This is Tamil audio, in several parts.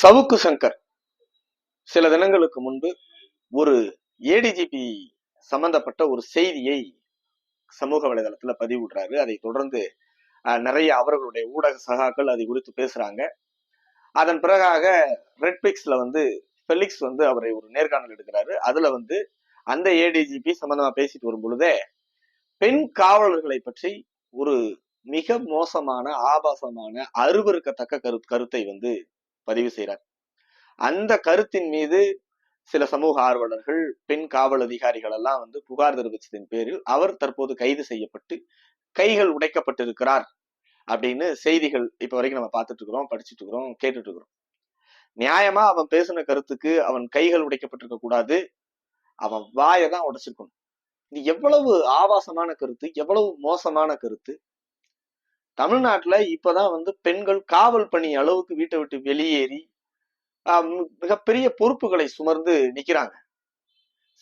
சவுக்கு சங்கர். சில தினங்களுக்கு முன்பு ஒரு ஏடிஜிபி சம்பந்தப்பட்ட ஒரு செய்தியை சமூக வலைதளத்துல பதிவிடுறாரு. அதை தொடர்ந்து நிறைய அவர்களுடைய ஊடக சகாக்கள் அதை குறித்து பேசுறாங்க. அதன் பிறகாக ரெட்பிக்ஸ்ல வந்து ஃபெலிக்ஸ் வந்து அவரை ஒரு நேர்காணல் எடுக்கிறாரு. அதுல வந்து அந்த ஏடிஜிபி சம்பந்தமா பேசிட்டு வரும் பொழுதே பெண் காவலர்களை பற்றி ஒரு மிக மோசமான ஆபாசமான அருவருக்கத்தக்க கரு கருத்தை வந்து பதிவு செய்கிறார். அந்த கருத்தின் மீது சில சமூக ஆர்வலர்கள் பெண் காவல் அதிகாரிகள் எல்லாம் வந்து புகார் தெரிவித்ததின் பேரில் அவர் தற்போது கைது செய்யப்பட்டு கைகள் உடைக்கப்பட்டிருக்கிறார் அப்படின்னு செய்திகள் இப்ப வரைக்கும் நம்ம பார்த்துட்டு இருக்கிறோம் படிச்சுட்டு இருக்கிறோம் கேட்டுட்டு இருக்கிறோம். நியாயமா அவன் பேசின கருத்துக்கு அவன் கைகள் உடைக்கப்பட்டிருக்க கூடாது அவன் வாயை தான் உடைச்சிருக்கணும். இது எவ்வளவு ஆபாசமான கருத்து எவ்வளவு மோசமான கருத்து தமிழ்நாட்டுல இப்பதான் வந்து பெண்கள் காவல் பணி அளவுக்கு வீட்டை விட்டு வெளியேறி மிகப்பெரிய பொறுப்புகளை சுமர்ந்து நிக்கிறாங்க.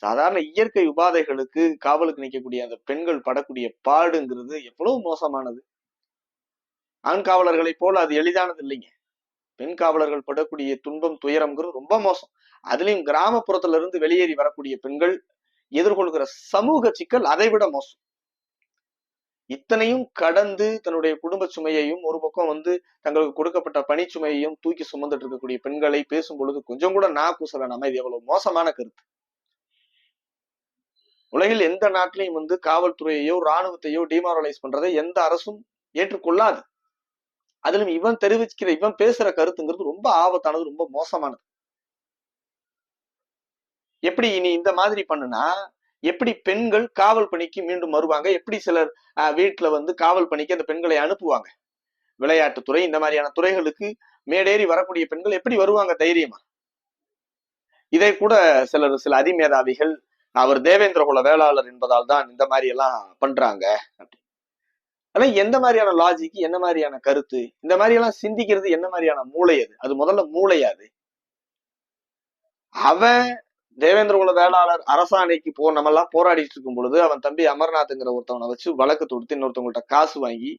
சாதாரண இயற்கை உபாதைகளுக்கு காவலுக்கு நிற்கக்கூடிய அந்த பெண்கள் படக்கூடிய பாடுங்கிறது எவ்வளவு மோசமானது. ஆண் காவலர்களைப் போல அது எளிதானது இல்லைங்க. பெண் காவலர்கள் படக்கூடிய துன்பம் துயரம்ங்கிறது ரொம்ப மோசம். அதுலயும் கிராமப்புறத்துல இருந்து வெளியேறி வரக்கூடிய பெண்கள் எதிர்கொள்கிற சமூக சிக்கல் அதை விட மோசம். இத்தனையும் கடந்து தன்னுடைய குடும்ப சுமையையும் ஒரு பக்கம் வந்து தங்களுக்கு கொடுக்கப்பட்ட பணிச்சுமையையும் தூக்கி சுமந்துட்டு இருக்கக்கூடிய பெண்களை பேசும் பொழுது கொஞ்சம் கூட நான் கூச வேணாமா இது எவ்வளவு மோசமான கருத்து. உலகில் எந்த நாட்டிலையும் வந்து காவல்துறையையோ ராணுவத்தையோ டிமாரலைஸ் பண்றதை எந்த அரசும் ஏற்றுக்கொள்ளாது. அதிலும் இவன் தெரிவிக்கிற இவன் பேசுற கருத்துங்கிறது ரொம்ப ஆபத்தானது ரொம்ப மோசமானது. எப்படி இனி இந்த மாதிரி பண்ணுனா எப்படி பெண்கள் காவல் பணிக்கு மீண்டும் வருவாங்க? எப்படி சிலர் ஆஹ், வீட்டுல வந்து காவல் பணிக்கு அந்த பெண்களை அனுப்புவாங்க? விளையாட்டுத்துறை இந்த மாதிரியான துறைகளுக்கு மேடேறி வரக்கூடிய பெண்கள் எப்படி வருவாங்க தைரியமா? இதை கூட சிலர் சில அதிமேதாவிகள் அவர் தேவேந்திர குல வேளாளர் என்பதால் தான் இந்த மாதிரி எல்லாம் பண்றாங்க ஆனா எந்த மாதிரியான லாஜிக் என்ன மாதிரியான கருத்து இந்த மாதிரி எல்லாம் சிந்திக்கிறது என்ன மாதிரியான மூளை அது? அது முதல்ல மூளையாது அவன் தேவேந்திர குல வேளாளர் அரசாணைக்கு போ நம்ம எல்லாம் போராடிட்டு இருக்கும் பொழுது அவன் தம்பி அமர்நாத்ங்கிற ஒருத்தவனை வச்சு வழக்கு தொடுத்து இன்னொருத்தவங்கள்ட்ட காசு வாங்கி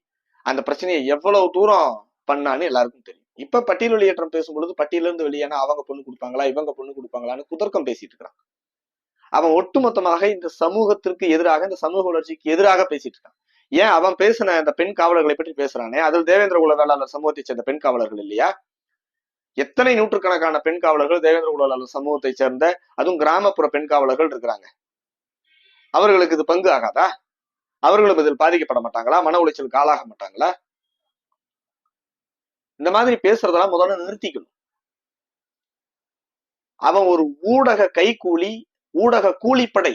அந்த பிரச்சனையை எவ்வளவு தூரம் பண்ணான்னு எல்லாருக்கும் தெரியும். இப்ப பட்டியல் வெளியேற்றம் பேசும்பொழுது பட்டியல இருந்து வெளியேனா அவங்க பொண்ணு கொடுப்பாங்களா இவங்க பொண்ணு கொடுப்பாங்களான்னு குதர்க்கம் பேசிட்டு இருக்கிறான் அவன் ஒட்டுமொத்தமாக இந்த சமூகத்திற்கு எதிராக இந்த சமூக வளர்ச்சிக்கு எதிராக பேசிட்டு இருக்கான். ஏன் அவன் பேசின அந்த பெண் காவலர்களை பற்றி பேசுறானே? அதில் தேவேந்திர குல வேளாளர் சமூகத்தை சேர்ந்த பெண் காவலர்கள் இல்லையா? எத்தனை நூற்றுக்கணக்கான பெண் காவலர்கள் தேவேந்திர குல சமூகத்தை சேர்ந்த அதுவும் கிராமப்புற பெண் காவலர்கள் இருக்கிறாங்க. அவர்களுக்கு இது பங்கு ஆகாதா? அவர்களும் இதில் பாதிக்கப்பட மாட்டாங்களா? மன உளைச்சலுக்கு ஆளாக மாட்டாங்களா? இந்த மாதிரி பேசுறதெல்லாம் முதல்ல நிறுத்திக்கணும். அவன் ஒரு ஊடக கைக்கூலி ஊடக கூலிப்படை.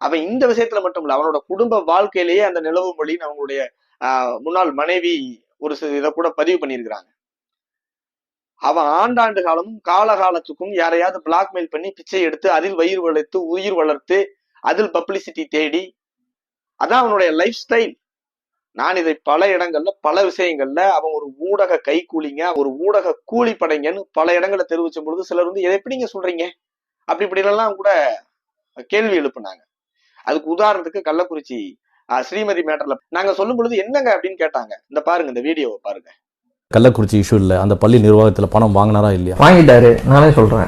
அவன் இந்த விஷயத்துல மட்டும் இல்ல அவனோட குடும்ப வாழ்க்கையிலேயே அந்த நிலவு மொழின்னு அவங்களுடைய ஆஹ், முன்னாள் மனைவி ஒரு சில இதை கூட பதிவு பண்ணியிருக்கிறாங்க. அவன் ஆண்டாண்டு காலமும் காலகாலத்துக்கும் யாரையாவது பிளாக்மெயில் பண்ணி பிச்சை எடுத்து அதில் வயிறு வளர்த்து உயிர் வளர்த்து அதில் பப்ளிசிட்டி தேடி அதான் அவனுடைய லைஃப் ஸ்டைல் நான் இதை பல இடங்கள்ல பல விஷயங்கள்ல அவன் ஒரு ஊடக கைக்கூலிங்க ஒரு ஊடக கூலிப்படைங்கன்னு பல இடங்கள்ல தெரிவிச்சும் பொழுது சிலர் வந்து எதை எப்படிங்க சொல்றீங்க? அப்படி இப்படி எல்லாம் கூட கேள்வி எழுப்புனாங்க. அதுக்கு உதாரணத்துக்கு கள்ளக்குறிச்சி ஸ்ரீமதி மேட்டர்ல நாங்க சொல்லும் பொழுது என்னங்க அப்படின்னு கேட்டாங்க. இந்த பாருங்க இந்த வீடியோவை பாருங்க. கள்ளக்குறிச்சி இஷ்யூ இல்லை. அந்த பள்ளி நிர்வாகத்தில் பணம் வாங்கினாரா இல்லையா? வாங்கிட்டாரு. நானே சொல்றேன்.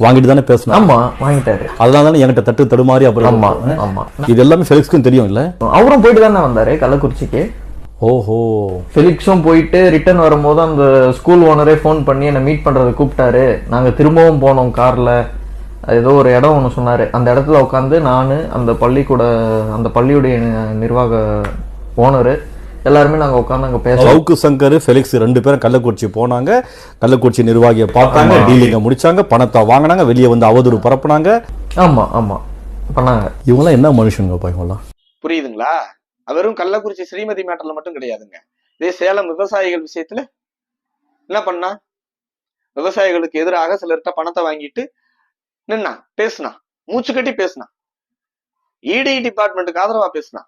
வாங்கிட்டு தானே பேசணும் ஆமா வாங்கிட்டாரு. அதனால தானே என்கிட்ட தட்டு தடுமாறி அப்புறம் ஆமா இது எல்லாமே ஃபெலிக்ஸ்க்கும் தெரியும் இல்ல? அவரும் போயிட்டு தானே வந்தாரு கள்ளக்குறிச்சிக்கு. ஓஹோ. ஃபெலிக்ஸும் போயிட்டு ரிட்டர்ன் வரும்போது அந்த ஸ்கூல் ஓனரே ஃபோன் பண்ணி என்னை மீட் பண்றது கூப்பிட்டாரு. நாங்க திரும்பவும் போனோம் கார்ல. ஏதோ ஒரு இடம் ஒன்று சொன்னாரு. அந்த இடத்துல உட்காந்து நான் அந்த பள்ளிக்கூட அந்த பள்ளியுடைய நிர்வாக ஓனரு எல்லாருமே நாங்க உட்காந்து அங்க பேச சவுக்கு சங்கர் ஃபெலிக்ஸ் ரெண்டு பேரும் கள்ளக்குறிச்சி போனாங்க. கள்ளக்குறிச்சி நிர்வாகியை பார்த்தாங்க டீலிங்க முடிச்சாங்க பணத்தை வாங்கினாங்க வெளியே வந்து அவதூறு பரப்புனாங்க. ஆமா ஆமா. பண்ணாங்க. இவங்களாம் என்ன மனுஷங்க இவங்களாம்? புரியுதுங்களா? வெறும் கள்ளக்குறிச்சி ஸ்ரீமதி மேட்டர்ல மட்டும் கிடையாதுங்க. இதே சேலம் விவசாயிகள் விஷயத்துல என்ன பண்ணா? விவசாயிகளுக்கு எதிராக சிலர்கிட்ட பணத்தை வாங்கிட்டு நின்னா பேசினா மூச்சு கட்டி பேசினா. இடி டிபார்ட்மெண்ட்டுக்கு ஆதரவா பேசினா.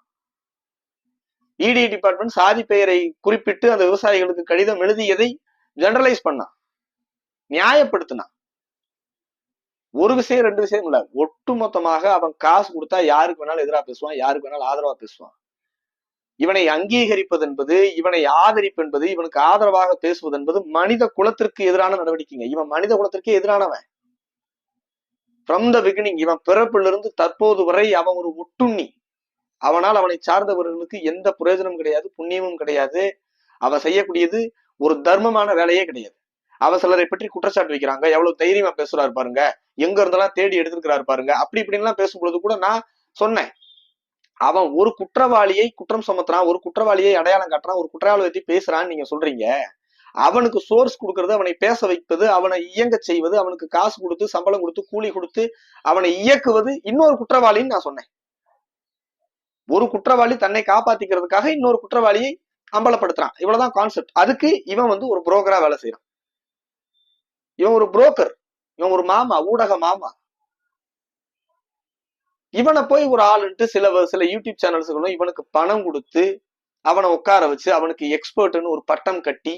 இடி டிபார்ட்மெண்ட் சாதி பெயரை குறிப்பிட்டு அந்த விவசாயிகளுக்கு கடிதம் எழுதியதை ஜெனரலைஸ் பண்ணா. நியாயப்படுத்தினான் ஒரு விஷயம் ரெண்டு விஷயம் இல்ல. ஒட்டுமொத்தமாக அவன் காசு கொடுத்தா யாருக்கு வேணாலும் எதிராக பேசுவான் யாருக்கு வேணாலும் ஆதரவா பேசுவான். இவனை அங்கீகரிப்பது என்பது இவனை ஆதரிப்பு என்பது இவனுக்கு ஆதரவாக பேசுவது என்பது மனித குலத்திற்கு எதிரான நடவடிக்கைங்க. இவன் மனித குலத்திற்கே எதிரானவன். ஃப்ரம் த பிகினிங் இவன் பிறப்பிலிருந்து தற்போது வரை அவன் ஒரு ஒட்டுண்ணி. அவனால் அவனை சார்ந்தவர்களுக்கு எந்த பிரயோஜனமும் கிடையாது புண்ணியமும் கிடையாது. அவன் செய்யக்கூடியது ஒரு தர்மமான வேலையே கிடையாது. அவன் சிலரை பற்றி குற்றச்சாட்டு வைக்கிறாங்க. எவ்வளவு தைரியமா பேசுறாரு பாருங்க. எங்க இருந்தெல்லாம் தேடி எடுத்திருக்கிறாரு பாருங்க. அப்படி இப்படின்லாம் பேசும்பொழுது கூட நான் சொன்னேன். அவன் ஒரு குற்றவாளியை குற்றம் சுமத்துறான் ஒரு குற்றவாளியை அடையாளம் காட்டுறான் ஒரு குற்றவாளியை பத்தி பேசுறான்னு நீங்க சொல்றீங்க. அவனுக்கு சோர்ஸ் கொடுக்கறது அவனை பேச வைப்பது அவனை இயங்க செய்வது அவனுக்கு காசு கொடுத்து சம்பளம் கொடுத்து கூலி கொடுத்து அவனை இயக்குவது இன்னொரு குற்றவாளின்னு நான் சொன்னேன். ஒரு குற்றவாளி தன்னை காப்பாத்திக்கிறதுக்காக இன்னொரு குற்றவாளியை அம்பலப்படுத்துறான். இவ்வளவுதான் கான்செப்ட் அதுக்கு இவன் வந்து ஒரு புரோக்கரா வேலை செய்யறான் இவன் ஒரு புரோக்கர் இவன் ஒரு மாமா ஊடக மாமா. இவனை போய் ஒரு ஆளுன்ட்டு சில சில யூடியூப் சேனல்ஸ்களும் இவனுக்கு பணம் கொடுத்து அவனை உட்கார வச்சு அவனுக்கு எக்ஸ்பர்ட்னு ஒரு பட்டம் கட்டி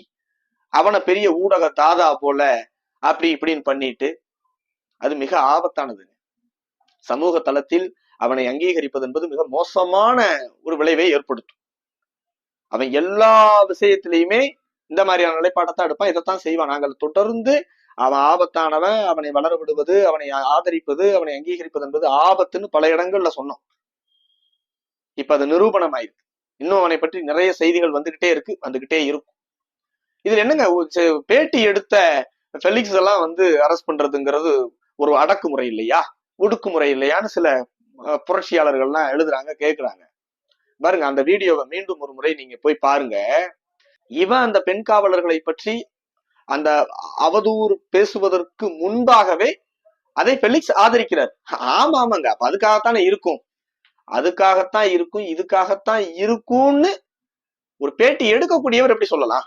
அவனை பெரிய ஊடக தாதா போல அப்படி இப்படின்னு பண்ணிட்டு அது மிக ஆபத்தானது சமூக தளத்தில் அவனை அங்கீகரிப்பது என்பது மிக மோசமான ஒரு விளைவை ஏற்படுத்தும். அவன் எல்லா விஷயத்திலையுமே இந்த மாதிரியான நிலைப்பாட்டத்தான் எடுப்பான். இதைத்தான் செய்வான். நாங்கள் தொடர்ந்து அவன் ஆபத்தானவன் அவனை வளர விடுவது அவனை ஆதரிப்பது அவனை அங்கீகரிப்பது என்பது ஆபத்துன்னு பல இடங்கள்ல சொன்னோம். இப்ப அது நிரூபணம் ஆயிருக்கு இன்னும் அவனை பற்றி நிறைய செய்திகள் வந்துகிட்டே இருக்கு வந்துகிட்டே இருக்கும். இதுல என்னங்க? செ- பேட்டி எடுத்த ஃபெலிக்ஸ் எல்லாம் வந்து அரெஸ்ட் பண்றதுங்கிறது ஒரு அடக்குமுறை இல்லையா? ஒடுக்குமுறை இல்லையான்னு சில புரட்சியாளர்கள்லாம் எழுதுறாங்க கேக்குறாங்க. பாருங்க அந்த வீடியோவை மீண்டும் ஒரு முறை நீங்க போய் பாருங்க. இவன் அந்த பெண் காவலர்களை பற்றி அந்த அவதூறு பேசுவதற்கு முன்பாகவே அதை பெலிக்ஸ் ஆதரிக்கிறார். ஆமா ஆமாங்க. அப்ப அதுக்காகத்தானே இருக்கும். அதுக்காகத்தான் இருக்கும் இதுக்காகத்தான் இருக்கும்னு ஒரு பேட்டி எடுக்கக்கூடியவர் எப்படி சொல்லலாம்?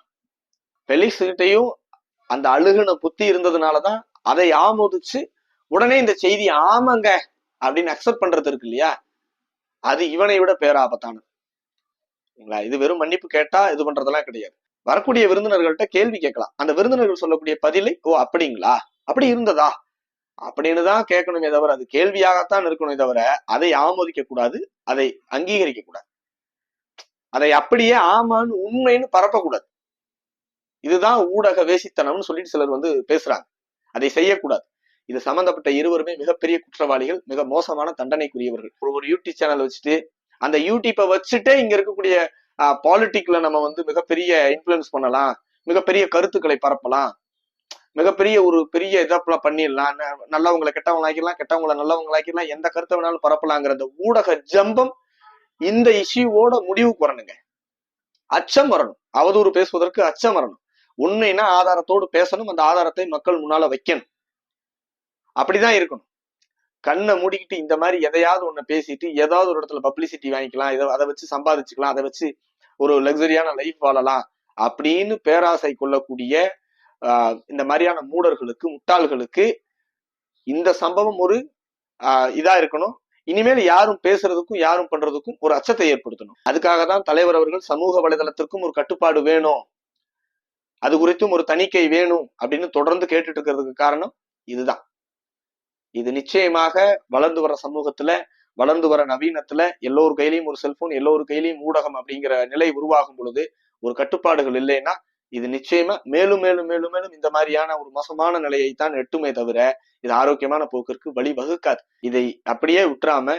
பெலிக்ஸ் கிட்டையும் அந்த அழுகுன புத்தி இருந்ததுனாலதான் அதை ஆமோதிச்சு உடனே இந்த செய்தி ஆமாங்க. அப்படின்னு அக்செப்ட் பண்றது இருக்கு இல்லையா? அது இவனை விட பேராபத்தானது. சரிங்களா இது வெறும் மன்னிப்பு கேட்டா இது பண்றதெல்லாம் கிடையாது. வரக்கூடிய விருந்தினர்கள்ட்ட கேள்வி கேட்கலாம். அந்த விருந்தினர்கள் சொல்லக்கூடிய பதிலை ஓ அப்படிங்களா? அப்படி இருந்ததா? அப்படின்னு தான் கேட்கணுமே தவிர அது கேள்வியாகத்தான் இருக்கணுமே தவிர அதை ஆமோதிக்க கூடாது அதை அங்கீகரிக்க கூடாது. அதை அப்படியே ஆமான்னு உண்மைன்னு பரப்பக்கூடாது இதுதான் ஊடக வேசித்தனம்னு சொல்லிட்டு சிலர் வந்து பேசுறாங்க. அதை செய்யக்கூடாது இது சம்பந்தப்பட்ட இருவருமே மிகப்பெரிய குற்றவாளிகள் மிக மோசமான தண்டனைக்குரியவர்கள். ஒரு ஒரு யூடியூப் சேனல் வச்சுட்டு அந்த யூடியூப்பை வச்சுட்டே இங்க இருக்கக்கூடிய பாலிட்டிக்ல நம்ம வந்து மிகப்பெரிய இன்ஃபுளுன்ஸ் பண்ணலாம் மிகப்பெரிய கருத்துக்களை பரப்பலாம் மிகப்பெரிய ஒரு பெரிய இதெல்லாம் பண்ணிடலாம் ந- நல்லவங்களை கெட்டவங்களாக்கிடலாம் கெட்டவங்களை நல்லவங்களாக்கிடலாம் எந்த கருத்தை வேணாலும் பரப்பலாங்கிற அந்த ஊடக ஜம்பம் இந்த இஷ்யூவோட முடிவுக்கு வரணுங்க. அச்சம் வரணும். அவதூறு பேசுவதற்கு அச்சம் வரணும். உண்மைன்னா ஆதாரத்தோடு பேசணும். அந்த ஆதாரத்தை மக்கள் முன்னால வைக்கணும். அப்படிதான் இருக்கணும். கண்ணை மூடிக்கிட்டு இந்த மாதிரி எதையாவது ஒண்ணு பேசிட்டு ஏதாவது ஒரு இடத்துல பப்ளிசிட்டி வாங்கிக்கலாம் இதை அதை வச்சு சம்பாதிச்சுக்கலாம் அதை வச்சு ஒரு லக்ஸரியான லைஃப் வாழலாம் அப்படின்னு பேராசை கொள்ளக்கூடிய ஆஹ், இந்த மாதிரியான மூடர்களுக்கு முட்டாள்களுக்கு இந்த சம்பவம் ஒரு ஆஹ், இதா இருக்கணும். இனிமேல் யாரும் பேசுறதுக்கும் யாரும் பண்றதுக்கும் ஒரு அச்சத்தை ஏற்படுத்தணும். அதுக்காக தான் தலைவர் அவர்கள் சமூக வலைதளத்திற்கும் ஒரு கட்டுப்பாடு வேணும். அது குறித்தும் ஒரு தணிக்கை வேணும் அப்படின்னு தொடர்ந்து கேட்டுட்டு இருக்கிறதுக்கு காரணம் இதுதான். இது நிச்சயமாக வளர்ந்து வர சமூகத்துல வளர்ந்து வர நவீனத்துல எல்லோரு கையிலையும் ஒரு செல்போன் எல்லோரு கையிலையும் ஊடகம் அப்படிங்கிற நிலை உருவாகும் பொழுது ஒரு கட்டுப்பாடுகள் இல்லைன்னா இது நிச்சயமா மேலும் மேலும் மேலும் மேலும் இந்த மாதிரியான ஒரு மோசமான நிலையை தான் எட்டுமே தவிர இது ஆரோக்கியமான போக்கிற்கு வழி வகுக்காது. இதை அப்படியே விட்டுறாம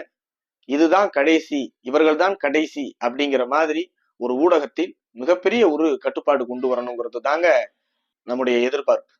இதுதான் கடைசி இவர்கள் தான் கடைசி அப்படிங்கிற மாதிரி ஒரு ஊடகத்தில் மிகப்பெரிய ஒரு கட்டுப்பாடு கொண்டு வரணுங்கிறது தாங்க நம்முடைய எதிர்பார்ப்பு.